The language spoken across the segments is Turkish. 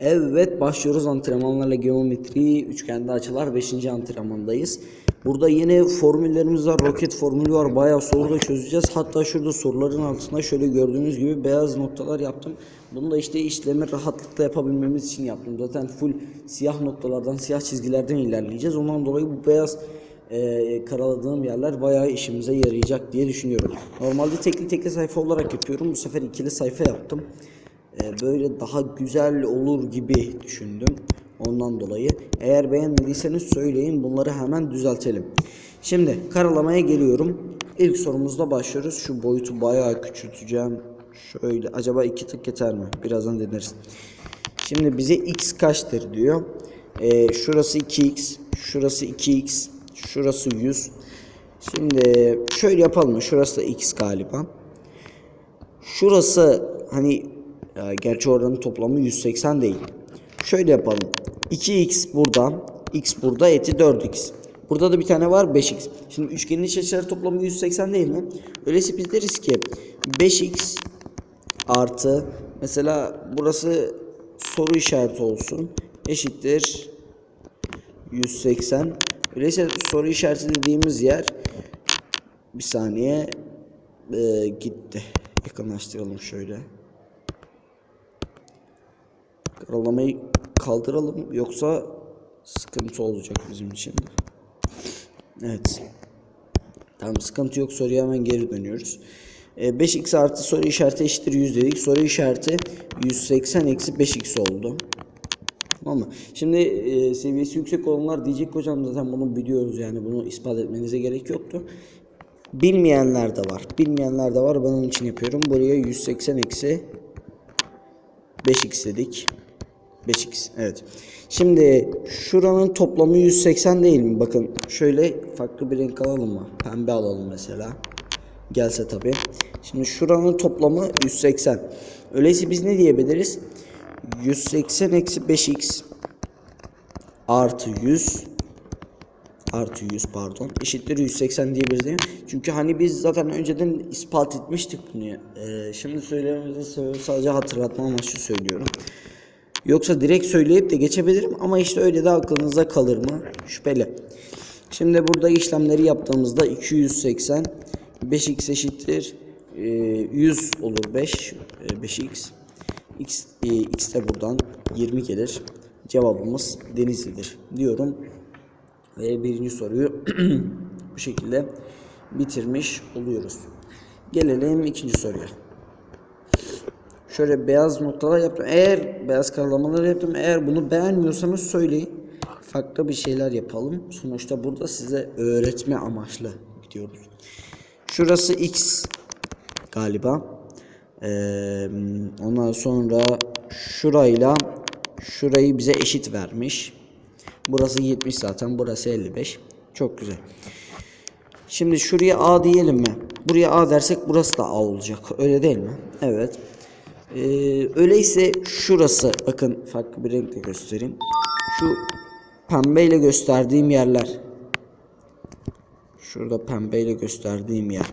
Evet başlıyoruz antrenmanlarla geometri üçgende açılar 5. antrenmandayız. Burada yine formüllerimiz var. Roket formülü var. Bayağı soru da çözeceğiz. Hatta şurada soruların altında şöyle gördüğünüz gibi beyaz noktalar yaptım. Bunu da işte işlemi rahatlıkla yapabilmemiz için yaptım. Zaten full siyah noktalardan, siyah çizgilerden ilerleyeceğiz. Ondan dolayı bu beyaz e, karaladığım yerler bayağı işimize yarayacak diye düşünüyorum. Normalde tekli tekli sayfa olarak yapıyorum. Bu sefer ikili sayfa yaptım. E, böyle daha güzel olur gibi düşündüm. Ondan dolayı eğer beğenmediyseniz söyleyin bunları hemen düzeltelim. Şimdi karalamaya geliyorum. İlk sorumuzda başlıyoruz. Şu boyutu bayağı küçülteceğim. Şöyle acaba iki tık yeter mi? Birazdan deneriz. Şimdi bize x kaçtır diyor. Ee, şurası 2x, şurası 2x, şurası 100. Şimdi şöyle yapalım? Şurası da x galiba. Şurası hani gerçi oranın toplamı 180 değil. Şöyle yapalım. 2x burada, x burada, eti 4x. Burada da bir tane var 5x. Şimdi üçgenin iç açıları toplamı 180 değil mi? Öyleyse biz deriz ki 5x artı mesela burası soru işareti olsun. Eşittir 180. Öyleyse soru işareti dediğimiz yer bir saniye e, gitti. Yakınlaştıralım şöyle. Karalamayı kaldıralım yoksa sıkıntı olacak bizim için. Evet. Tamam sıkıntı yok soruya hemen geri dönüyoruz. E, 5x artı soru işareti eşittir 100 dedik. Soru işareti 180 eksi 5x oldu. Tamam mı? Şimdi e, seviyesi yüksek olanlar diyecek hocam zaten bunu biliyoruz yani bunu ispat etmenize gerek yoktu. Bilmeyenler de var. Bilmeyenler de var. Ben onun için yapıyorum. Buraya 180 eksi 5x dedik. 5x evet. Şimdi şuranın toplamı 180 değil mi? Bakın şöyle farklı bir renk alalım mı? Pembe alalım mesela. Gelse tabi. Şimdi şuranın toplamı 180. Öyleyse biz ne diyebiliriz? 180 eksi 5x artı 100 artı 100 pardon eşittir 180 diyebiliriz değil mi? Çünkü hani biz zaten önceden ispat etmiştik bunu. Ee, şimdi söylememizin sebebi sadece hatırlatma amaçlı söylüyorum. Yoksa direkt söyleyip de geçebilirim ama işte öyle de aklınızda kalır mı? Şüpheli. Şimdi burada işlemleri yaptığımızda 280 5x eşittir e, 100 olur 5 e, 5x x, e, x de buradan 20 gelir. Cevabımız Denizli'dir diyorum. Ve birinci soruyu bu şekilde bitirmiş oluyoruz. Gelelim ikinci soruya. Şöyle beyaz noktalar yaptım. Eğer beyaz karalamaları yaptım. Eğer bunu beğenmiyorsanız söyleyin. Farklı bir şeyler yapalım. Sonuçta burada size öğretme amaçlı gidiyoruz. Şurası x galiba. Ee, ondan sonra şurayla şurayı bize eşit vermiş. Burası 70 zaten. Burası 55. Çok güzel. Şimdi şuraya A diyelim mi? Buraya A dersek burası da A olacak. Öyle değil mi? Evet. Ee, öyleyse şurası bakın farklı bir renkle göstereyim. Şu pembeyle gösterdiğim yerler. Şurada pembeyle gösterdiğim yer.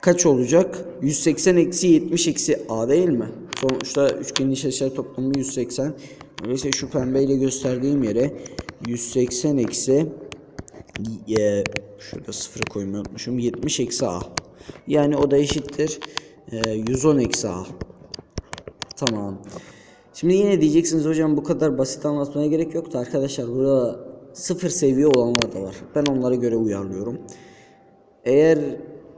Kaç olacak? 180 eksi 70 eksi A değil mi? Sonuçta üçgenin iç açıları toplamı 180. Öyleyse şu pembeyle gösterdiğim yere 180 eksi e, şurada sıfırı koymayı unutmuşum. 70 eksi A. Yani o da eşittir. E, 110 eksi A. Tamam. Şimdi yine diyeceksiniz hocam bu kadar basit anlatmaya gerek yoktu arkadaşlar. Burada sıfır seviye olanlar da var. Ben onlara göre uyarlıyorum. Eğer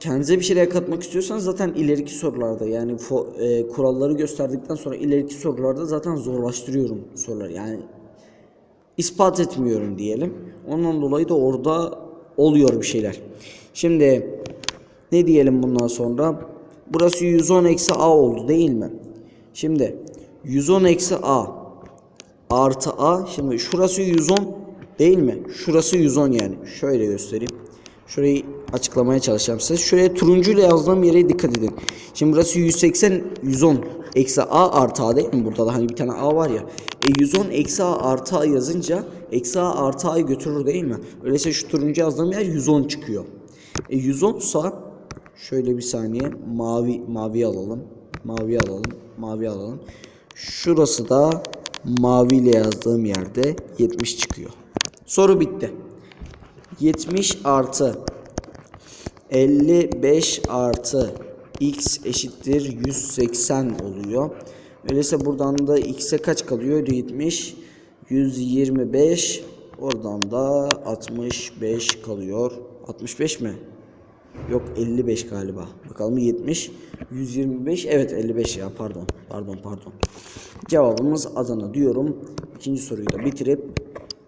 kendinize bir şeyler katmak istiyorsanız zaten ileriki sorularda yani e, kuralları gösterdikten sonra ileriki sorularda zaten zorlaştırıyorum soruları. Yani ispat etmiyorum diyelim. Ondan dolayı da orada oluyor bir şeyler. Şimdi ne diyelim bundan sonra? Burası 110 eksi a oldu değil mi? Şimdi 110 eksi a artı a. Şimdi şurası 110 değil mi? Şurası 110 yani. Şöyle göstereyim. Şurayı açıklamaya çalışacağım size. Şuraya turuncuyla yazdığım yere dikkat edin. Şimdi burası 180 110 eksi a artı a değil mi? Burada da hani bir tane a var ya. E 110 eksi a artı a yazınca eksi a artı a'yı götürür değil mi? Öyleyse şu turuncu yazdığım yer 110 çıkıyor. E 110 sa şöyle bir saniye mavi mavi alalım. Mavi alalım. Mavi alalım. Şurası da maviyle yazdığım yerde 70 çıkıyor. Soru bitti. 70 artı 55 artı x eşittir 180 oluyor. Öyleyse buradan da x'e kaç kalıyor? 70, 125, oradan da 65 kalıyor. 65 mi? Yok 55 galiba. Bakalım 70, 125, evet 55 ya pardon. Pardon pardon. Cevabımız Adana diyorum. İkinci soruyu da bitirip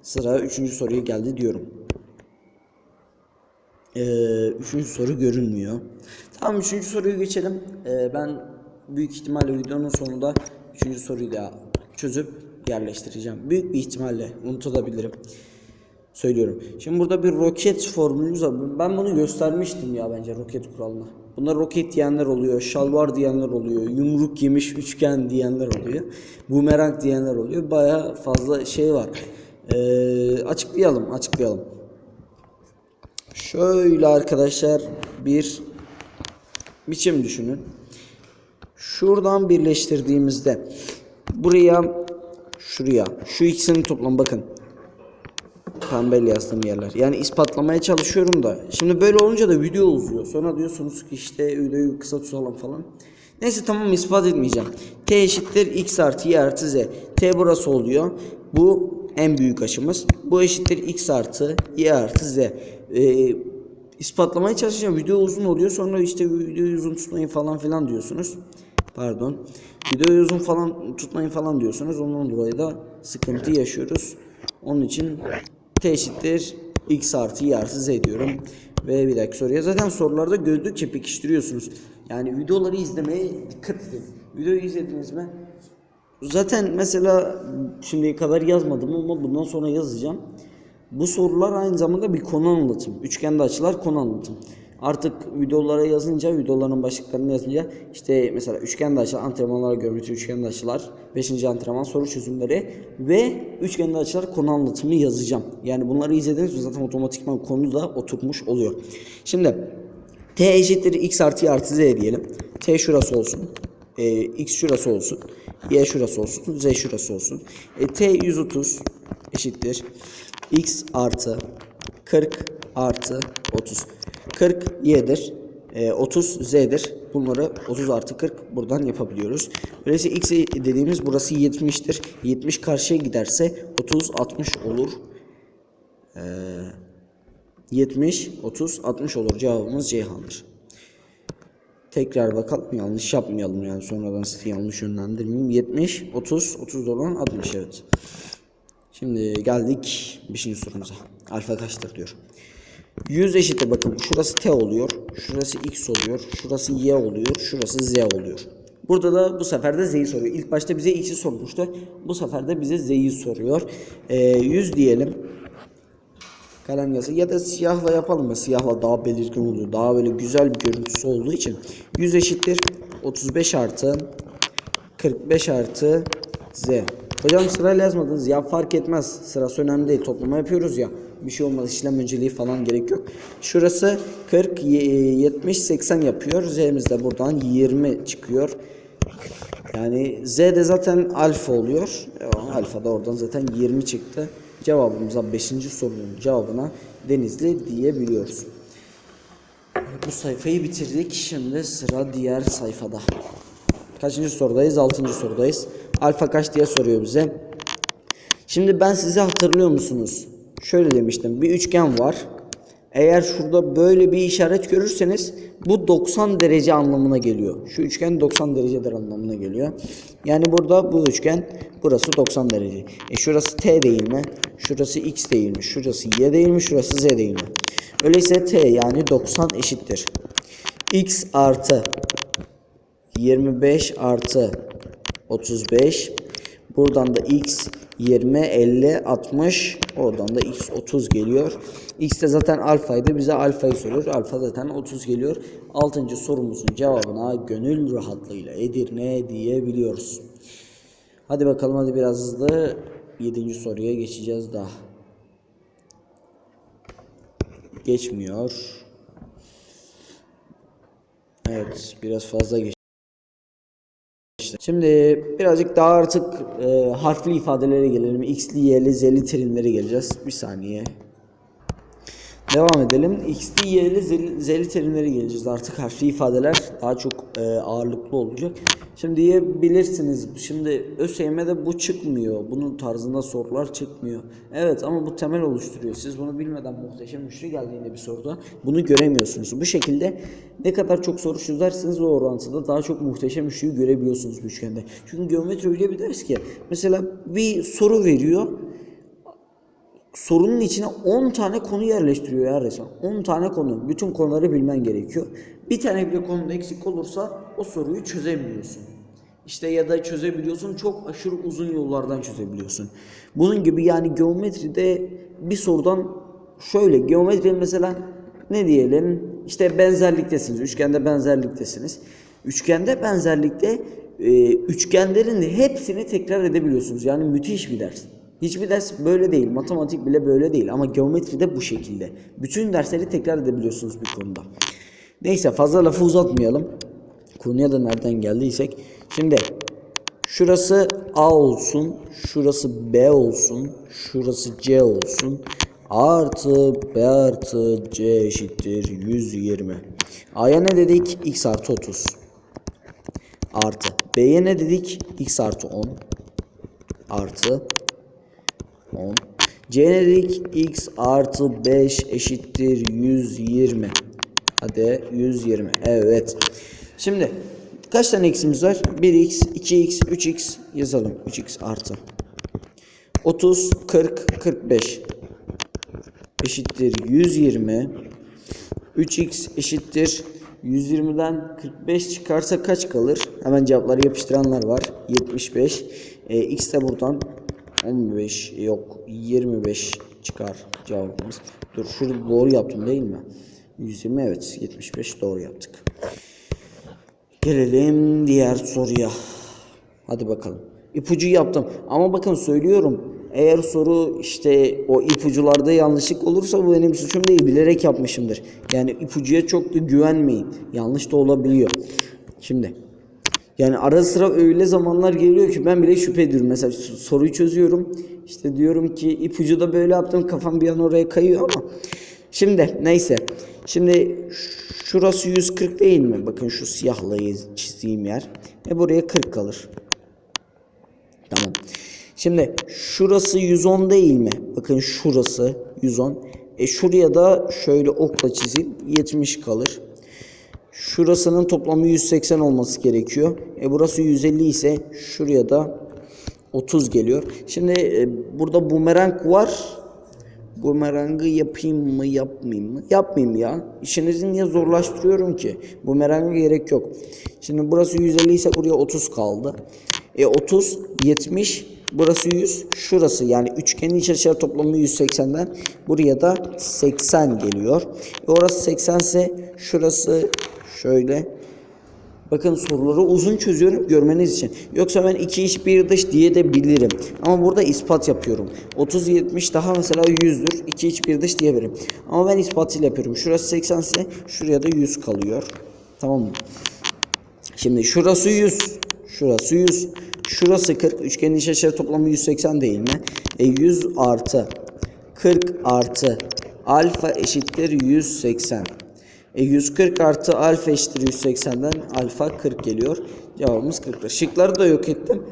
sıra üçüncü soruya geldi diyorum. Ee, üçüncü soru görünmüyor. Tamam üçüncü soruyu geçelim. Ee, ben büyük ihtimalle videonun sonunda üçüncü soruyu da çözüp yerleştireceğim. Büyük bir ihtimalle unutabilirim. Söylüyorum. Şimdi burada bir roket formülümüz var. Ben bunu göstermiştim ya bence roket kuralına. Buna roket diyenler oluyor, şalvar diyenler oluyor, yumruk yemiş üçgen diyenler oluyor, bumerang diyenler oluyor. Baya fazla şey var. Ee, açıklayalım, açıklayalım. Şöyle arkadaşlar bir biçim düşünün. Şuradan birleştirdiğimizde buraya şuraya şu ikisinin toplam bakın. Pembeyle yazdığım yerler. Yani ispatlamaya çalışıyorum da. Şimdi böyle olunca da video uzuyor. Sonra diyorsunuz ki işte videoyu kısa tutalım falan. Neyse tamam ispat etmeyeceğim. T eşittir x artı y artı z. T burası oluyor. Bu en büyük açımız. Bu eşittir x artı y artı z. Ee, ispatlamaya çalışacağım. Video uzun oluyor. Sonra işte videoyu uzun tutmayın falan filan diyorsunuz. Pardon. Videoyu uzun falan tutmayın falan diyorsunuz. Ondan dolayı da sıkıntı yaşıyoruz. Onun için t eşittir x artı y artı z diyorum. Ve bir dahaki soruya zaten sorularda gördükçe pekiştiriyorsunuz. Yani videoları izlemeye dikkat edin. Videoyu izlediniz mi? Zaten mesela şimdiye kadar yazmadım ama bundan sonra yazacağım. Bu sorular aynı zamanda bir konu anlatım. Üçgende açılar konu anlatım. Artık videolara yazınca, videoların başlıklarını yazınca işte mesela üçgende açılar, antrenmanlar, geometri üçgende açılar, 5. antrenman soru çözümleri ve üçgende açılar konu anlatımı yazacağım. Yani bunları izlediniz mi zaten otomatikman konu da oturmuş oluyor. Şimdi t eşittir x artı y artı z diyelim. t şurası olsun. E, x şurası olsun. y şurası olsun. z şurası olsun. E, t 130 eşittir x artı 40 artı 30. 40 y'dir. E, 30 z'dir. Bunları 30 artı 40 buradan yapabiliyoruz. Öyleyse x dediğimiz burası 70'tir. 70 karşıya giderse 30 60 olur. E, 70 30 60 olur. Cevabımız Ceyhan'dır. Tekrar bakalım yanlış yapmayalım yani sonradan sizi yanlış yönlendirmeyeyim. 70 30 30 olan 60 evet. Şimdi geldik 5. sorumuza. Alfa kaçtır diyor. 100 eşittir bakın şurası t oluyor. Şurası x oluyor. Şurası y oluyor. Şurası z oluyor. Burada da bu sefer de z'yi soruyor. İlk başta bize x'i sormuştu. Bu sefer de bize z'yi soruyor. Ee, 100 diyelim. Kalem yazı ya da siyahla yapalım mı? Siyahla daha belirgin oluyor. Daha böyle güzel bir görüntüsü olduğu için. 100 eşittir 35 artı 45 artı z. Hocam sırayla yazmadınız ya fark etmez. Sırası önemli değil. Toplama yapıyoruz ya. Bir şey olmaz. işlem önceliği falan gerek yok. Şurası 40, 70, 80 yapıyor. Z'miz de buradan 20 çıkıyor. Yani Z de zaten alfa oluyor. E, Alfa da oradan zaten 20 çıktı. Cevabımıza 5. sorunun cevabına Denizli diyebiliyoruz. Bu sayfayı bitirdik. Şimdi sıra diğer sayfada. Kaçıncı sorudayız? Altıncı sorudayız. Alfa kaç diye soruyor bize. Şimdi ben size hatırlıyor musunuz? Şöyle demiştim. Bir üçgen var. Eğer şurada böyle bir işaret görürseniz bu 90 derece anlamına geliyor. Şu üçgen 90 derecedir anlamına geliyor. Yani burada bu üçgen burası 90 derece. E şurası t değil mi? Şurası x değil mi? Şurası y değil mi? Şurası z değil mi? Öyleyse t yani 90 eşittir. x artı 25 artı 35 buradan da x 20 50 60 oradan da x 30 geliyor. X de zaten alfaydı bize alfayı soruyor. Alfa zaten 30 geliyor. 6. sorumuzun cevabına gönül rahatlığıyla Edirne diyebiliyoruz. Hadi bakalım hadi biraz hızlı. 7. soruya geçeceğiz daha. Geçmiyor. Evet biraz fazla geç arkadaşlar. Şimdi birazcık daha artık e, harfli ifadelere gelelim. X'li, Y'li, Z'li terimlere geleceğiz. Bir saniye. Devam edelim. X'li, Y'li, Z'li, terimlere geleceğiz. Artık harfli ifadeler daha çok e, ağırlıklı olacak. Şimdi diyebilirsiniz. Şimdi ÖSYM'de bu çıkmıyor. Bunun tarzında sorular çıkmıyor. Evet ama bu temel oluşturuyor. Siz bunu bilmeden muhteşem üçlü geldiğinde bir soruda bunu göremiyorsunuz. Bu şekilde ne kadar çok soru çözerseniz o orantıda daha çok muhteşem üçlüyü görebiliyorsunuz bu üçgende. Çünkü geometri öyle bir ders ki mesela bir soru veriyor sorunun içine 10 tane konu yerleştiriyor ya resmen. 10 tane konu. Bütün konuları bilmen gerekiyor. Bir tane bile konuda eksik olursa o soruyu çözemiyorsun. İşte ya da çözebiliyorsun çok aşırı uzun yollardan çözebiliyorsun. Bunun gibi yani geometride bir sorudan şöyle geometri mesela ne diyelim işte benzerliktesiniz. Üçgende benzerliktesiniz. Üçgende benzerlikte e, üçgenlerin hepsini tekrar edebiliyorsunuz. Yani müthiş bir ders. Hiçbir ders böyle değil. Matematik bile böyle değil. Ama geometri de bu şekilde. Bütün dersleri tekrar edebiliyorsunuz bir konuda. Neyse fazla lafı uzatmayalım. Konuya da nereden geldiysek. Şimdi şurası A olsun. Şurası B olsun. Şurası C olsun. A artı B artı C eşittir 120. A'ya ne dedik? X artı 30. Artı. B'ye ne dedik? X artı 10. Artı 10. C ne dedik? X artı 5 eşittir 120. Hadi 120. Evet. Şimdi kaç tane x'imiz var? 1x, 2x, 3x yazalım. 3x artı. 30, 40, 45 eşittir 120. 3x eşittir 120'den 45 çıkarsa kaç kalır? Hemen cevapları yapıştıranlar var. 75. E, x de buradan 15 yok 25 çıkar cevabımız. Dur şurada doğru yaptım değil mi? 120 evet 75 doğru yaptık. Gelelim diğer soruya. Hadi bakalım. İpucu yaptım. Ama bakın söylüyorum. Eğer soru işte o ipucularda yanlışlık olursa bu benim suçum değil. Bilerek yapmışımdır. Yani ipucuya çok da güvenmeyin. Yanlış da olabiliyor. Şimdi yani ara sıra öyle zamanlar geliyor ki ben bile şüphe ediyorum. Mesela soruyu çözüyorum. İşte diyorum ki ipucu da böyle yaptım. Kafam bir an oraya kayıyor ama. Şimdi neyse. Şimdi şurası 140 değil mi? Bakın şu siyahla çizdiğim yer. E buraya 40 kalır. Tamam. Şimdi şurası 110 değil mi? Bakın şurası 110. E şuraya da şöyle okla çizeyim. 70 kalır. Şurasının toplamı 180 olması gerekiyor. E burası 150 ise şuraya da 30 geliyor. Şimdi e, burada bumerang var. Bumerangı yapayım mı yapmayayım mı? Yapmayayım ya. İşinizi niye zorlaştırıyorum ki? Bumeranga gerek yok. Şimdi burası 150 ise buraya 30 kaldı. E 30, 70, burası 100, şurası yani üçgenin iç açılar toplamı 180'den buraya da 80 geliyor. E orası 80 ise şurası şöyle Bakın soruları uzun çözüyorum görmeniz için. Yoksa ben iki iç bir dış diye de bilirim. Ama burada ispat yapıyorum. 30 70 daha mesela 100'dür. İki iç bir dış diyebilirim. Ama ben ispatıyla yapıyorum. Şurası 80 ise şuraya da 100 kalıyor. Tamam mı? Şimdi şurası 100. Şurası 100. Şurası 40. Üçgenin iç açıları toplamı 180 değil mi? E 100 artı 40 artı alfa eşittir 180. E 140 artı alfa eşittir 180'den alfa 40 geliyor. Cevabımız 40'tır. Şıkları da yok ettim.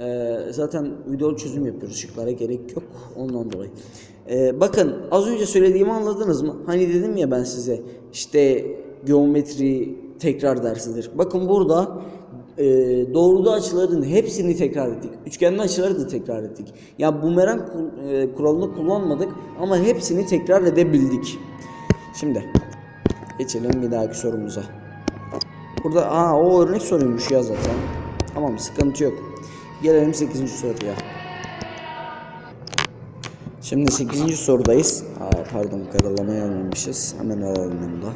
Ee, zaten videolu çözüm yapıyoruz. Şıklara gerek yok. Ondan dolayı. Ee, bakın az önce söylediğimi anladınız mı? Hani dedim ya ben size işte geometri tekrar dersidir. Bakın burada e, doğrulu açıların hepsini tekrar ettik. Üçgenli açıları da tekrar ettik. Ya bumerang kul- e, kuralını kullanmadık ama hepsini tekrar edebildik. Şimdi Geçelim bir dahaki sorumuza. Burada aa o örnek soruymuş ya zaten. Tamam sıkıntı yok. Gelelim 8. soruya. Şimdi 8. sorudayız. Aa, pardon karalamayı almamışız. Hemen alalım bunu da.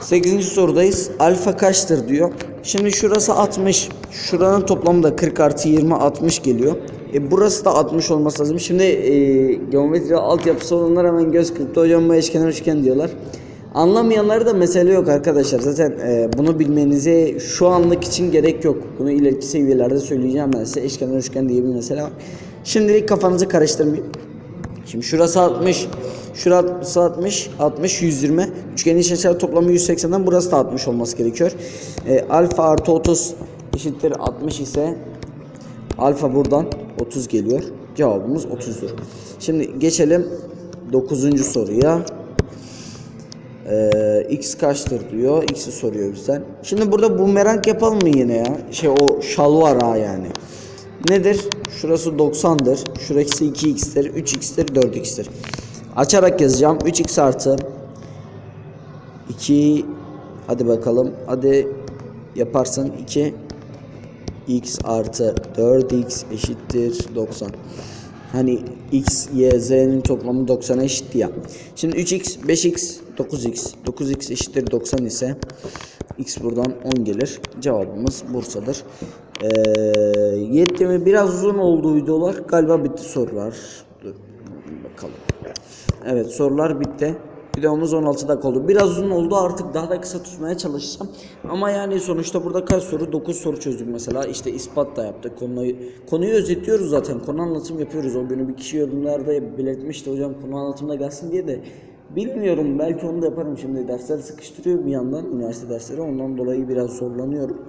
8. sorudayız. Alfa kaçtır diyor. Şimdi şurası 60. Şuranın toplamı da 40 artı 20 60 geliyor. E burası da 60 olması lazım. Şimdi e, geometri altyapısı olanlar hemen göz kırptı. Hocam bu eşkenar üçgen diyorlar. Anlamayanları da mesele yok arkadaşlar. Zaten e, bunu bilmenize şu anlık için gerek yok. Bunu ileriki seviyelerde söyleyeceğim ben size. Eşkenar üçgen diye bir mesele var. Şimdilik kafanızı karıştırmayın. Şimdi şurası 60. Şurası 60. 60 120. Üçgenin iç açılar toplamı 180'den burası da 60 olması gerekiyor. E, alfa artı 30 eşittir 60 ise alfa buradan 30 geliyor. Cevabımız 30'dur. Şimdi geçelim 9. soruya. Ee, x kaçtır diyor. X'i soruyor bizden. Şimdi burada bumerang yapalım mı yine ya? Şey o şalvar ha yani. Nedir? Şurası 90'dır. Şurası 2x'tir. 3x'tir. 4x'tir. Açarak yazacağım. 3x artı 2 hadi bakalım. Hadi yaparsın 2 x artı 4x eşittir 90. Hani x, y, z'nin toplamı 90'a eşit ya. Şimdi 3x, 5x, 9x. 9x eşittir 90 ise x buradan 10 gelir. Cevabımız Bursa'dır. Ee, yetti mi? Biraz uzun oldu videolar. Galiba bitti sorular. Dur bakalım. Evet sorular bitti. Videomuz 16 dakika oldu. Biraz uzun oldu artık daha da kısa tutmaya çalışacağım. Ama yani sonuçta burada kaç soru? 9 soru çözdük mesela. İşte ispat da yaptık. Konuyu, konuyu özetliyoruz zaten. Konu anlatım yapıyoruz. O günü bir kişi yorumlarda belirtmişti hocam konu anlatımda gelsin diye de bilmiyorum belki onu da yaparım şimdi. Dersler sıkıştırıyor bir yandan üniversite dersleri. Ondan dolayı biraz zorlanıyorum.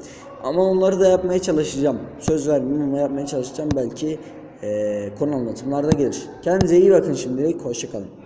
Ama onları da yapmaya çalışacağım. Söz vermiyorum ama yapmaya çalışacağım. Belki eee konu anlatımlarda gelir. Kendinize iyi bakın şimdilik. Hoşçakalın.